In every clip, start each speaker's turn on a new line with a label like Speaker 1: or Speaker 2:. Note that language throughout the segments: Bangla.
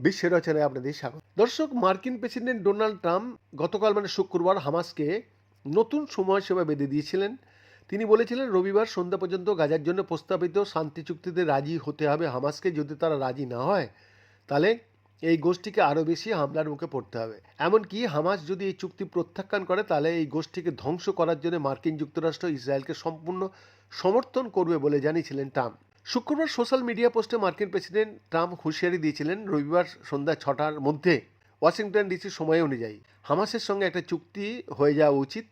Speaker 1: বিশ্বের রচনায় আপনাদের স্বাগত। দর্শক, মার্কিন প্রেসিডেন্ট ডোনাল্ড ট্রাম্প গতকাল মানে শুক্রবার, হামাসকে নতুন সময়সীমা বেঁধে দিয়েছিলেন। তিনি বলেছিলেন, রবিবার সন্ধ্যা পর্যন্ত গাজার জন্য প্রস্তাবিত শান্তি চুক্তিতে রাজি হতে হবে হামাসকে। যদি তারা রাজি না হয়, তাহলে এই গোষ্ঠীকে আরও বেশি হামলার মুখে পড়তে হবে। এমনকি হামাস যদি এই চুক্তি প্রত্যাখ্যান করে, তাহলে এই গোষ্ঠীকে ধ্বংস করার জন্য মার্কিন যুক্তরাষ্ট্র ইসরায়েলকে সম্পূর্ণ সমর্থন করবে বলে জানিয়েছিলেন ট্রাম্প। শুক্রবার সোশ্যাল মিডিয়া পোস্টে মার্কিন প্রেসিডেন্ট ট্রাম্প হুঁশিয়ারি দিয়েছিলেন রবিবার সন্ধ্যা ছটার মধ্যে ওয়াশিংটন ডিসির সময় অনুযায়ী। হামাসের সঙ্গে একটা চুক্তি হয়ে যাওয়া উচিত।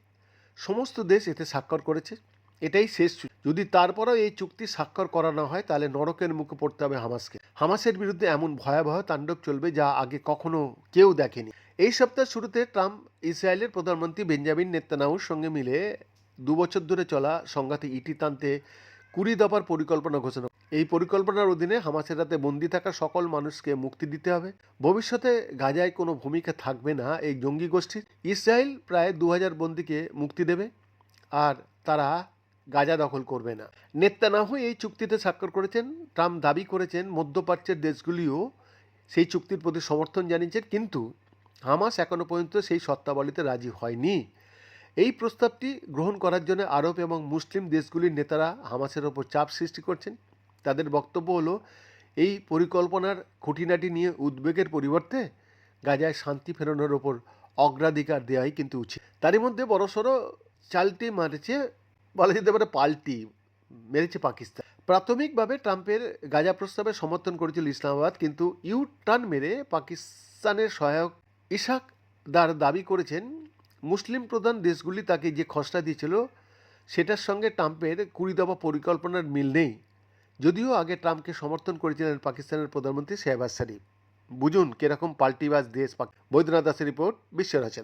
Speaker 1: সমস্ত দেশ এতে স্বাক্ষর করেছে। এটাই শেষ যদি তারপরেও এই চুক্তি স্বাক্ষর করানো হয়, তাহলে নরকের মুখে পড়তে হবে হামাসকে। হামাসের বিরুদ্ধে এমন ভয়াবহ তাণ্ডব চলবে যা আগে কখনো কেউ দেখেনি। এই সপ্তাহের শুরুতে ট্রাম্প ইসরায়েলের প্রধানমন্ত্রী বেঞ্জামিন নেতানাহুর সঙ্গে মিলে দু বছর ধরে চলা সংঘাতে ইটি টানতে কুড়ি দফার পরিকল্পনা ঘোষণা এই পরিকল্পনার অধীনে হামাসের হাতে বন্দি থাকা সকল মানুষকে মুক্তি দিতে হবে। ভবিষ্যতে গাজায় কোনো ভূমিকা থাকবে না এই জঙ্গি গোষ্ঠীর। ইসরায়েল প্রায় দু হাজার বন্দিকে মুক্তি দেবে, আর তারা গাজা দখল করবে না। নেত্তানাহু এই চুক্তিতে স্বাক্ষর করেছেন, ট্রাম্প দাবি করেছেন, মধ্যপ্রাচ্যের দেশগুলিও সেই চুক্তির প্রতি সমর্থন জানিয়েছেন, কিন্তু হামাস এখনও পর্যন্ত সেই শর্তাবলীতে রাজি হয়নি। এই প্রস্তাবটি গ্রহণ করার জন্য আরব এবং মুসলিম দেশগুলির নেতারা হামাসের ওপর চাপ সৃষ্টি করছেন। তাদের বক্তব্য হলো, এই পরিকল্পনার খুঁটিনাটি নিয়ে উদ্বেগের পরিবর্তে গাজায় শান্তি ফেরানোর ওপর অগ্রাধিকার দেওয়াই কিন্তু উচিত। তারই মধ্যে বড়সড় চালটি মারেছে বলা যেতে পারে পাল্টি মেরেছে পাকিস্তান। প্রাথমিকভাবে ট্রাম্পের গাজা প্রস্তাবে সমর্থন করেছিল ইসলামাবাদ, কিন্তু ইউ টার্ন মেরে পাকিস্তানের সহায়ক ইশাক দার দাবি করেছেন, মুসলিম প্রধান দেশগুলি তাকে যে খসড়া দিয়েছিল, সেটার সঙ্গে ট্রাম্পের কুড়ি দফা পরিকল্পনার মিল নেই। যদিও আগে ট্রাম্পকে সমর্থন করেছিলেন পাকিস্তানের প্রধানমন্ত্রী শেহবাজ শরীফ। বুঝুন কীরকম পাল্টিবাজ দেশ বৈদ্যনাথ দাসের রিপোর্ট বিশ্ব রচনা